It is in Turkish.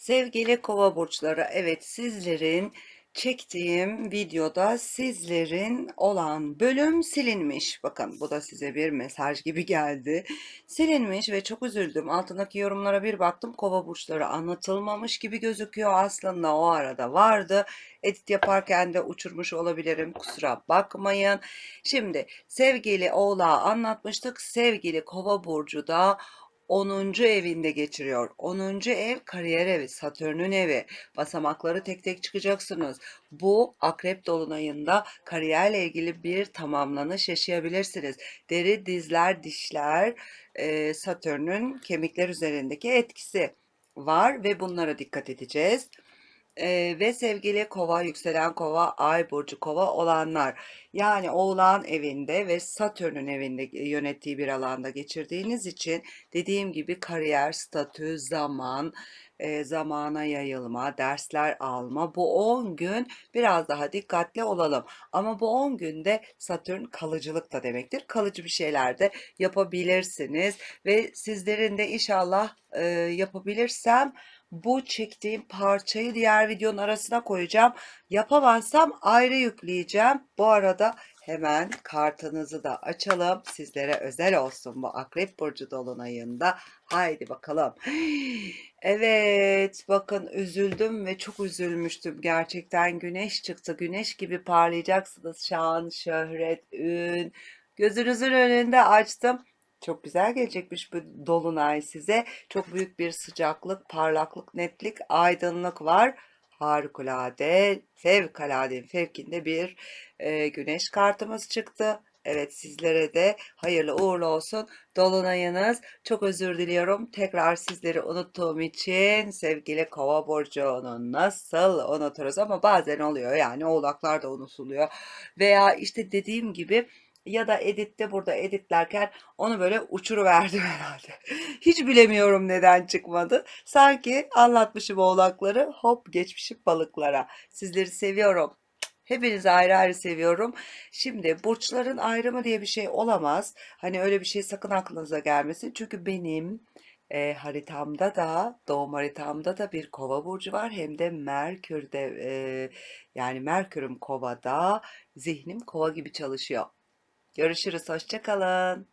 Sevgili kova burçları, evet sizlerin çektiğim videoda sizlerin olan bölüm silinmiş. Bakın bu da size bir mesaj gibi geldi. Silinmiş ve çok üzüldüm. Altındaki yorumlara bir baktım. Kova burçları anlatılmamış gibi gözüküyor. Aslında o arada vardı. Edit yaparken de uçurmuş olabilirim. Kusura bakmayın. Şimdi sevgili oğlağı anlatmıştık. Sevgili kova burcu da 10. evinde geçiriyor. 10. ev kariyer evi, Satürn'ün evi. Basamakları tek tek çıkacaksınız. Bu akrep dolunayında kariyerle ilgili bir tamamlanış yaşayabilirsiniz. Deri, dizler, dişler, e, Satürn'ün kemikler üzerindeki etkisi var ve bunlara dikkat edeceğiz. Ee, ve sevgili kova, yükselen kova, ay burcu kova olanlar. Yani oğlan evinde ve Satürn'ün evinde yönettiği bir alanda geçirdiğiniz için dediğim gibi kariyer, statü, zaman, e, zamana yayılma, dersler alma bu 10 gün biraz daha dikkatli olalım. Ama bu 10 günde Satürn kalıcılık da demektir. Kalıcı bir şeyler de yapabilirsiniz ve sizlerin de inşallah e, yapabilirsem bu çektiğim parçayı diğer videonun arasına koyacağım. Yapamazsam ayrı yükleyeceğim. Bu arada hemen kartınızı da açalım. Sizlere özel olsun bu Akrep Burcu Dolunay'ında. Haydi bakalım. Evet bakın üzüldüm ve çok üzülmüştüm. Gerçekten güneş çıktı. Güneş gibi parlayacaksınız. Şan, şöhret, ün. Gözünüzün önünde açtım. Çok güzel gelecekmiş bu dolunay size. Çok büyük bir sıcaklık, parlaklık, netlik, aydınlık var. Harikulade, fevkalade, fevkinde bir e, güneş kartımız çıktı. Evet sizlere de hayırlı uğurlu olsun. Dolunayınız. Çok özür diliyorum. Tekrar sizleri unuttuğum için sevgili kova burcunu nasıl unuturuz ama bazen oluyor yani oğlaklar da unutuluyor. Veya işte dediğim gibi ya da editte burada editlerken onu böyle uçuruverdim herhalde. Hiç bilemiyorum neden çıkmadı. Sanki anlatmışım oğlakları hop geçmişim balıklara. Sizleri seviyorum. Hepinizi ayrı ayrı seviyorum. Şimdi burçların ayrımı diye bir şey olamaz. Hani öyle bir şey sakın aklınıza gelmesin. Çünkü benim e, haritamda da doğum haritamda da bir kova burcu var. Hem de Merkür'de e, yani Merkür'üm kovada zihnim kova gibi çalışıyor. Görüşürüz. Hoşça kalın.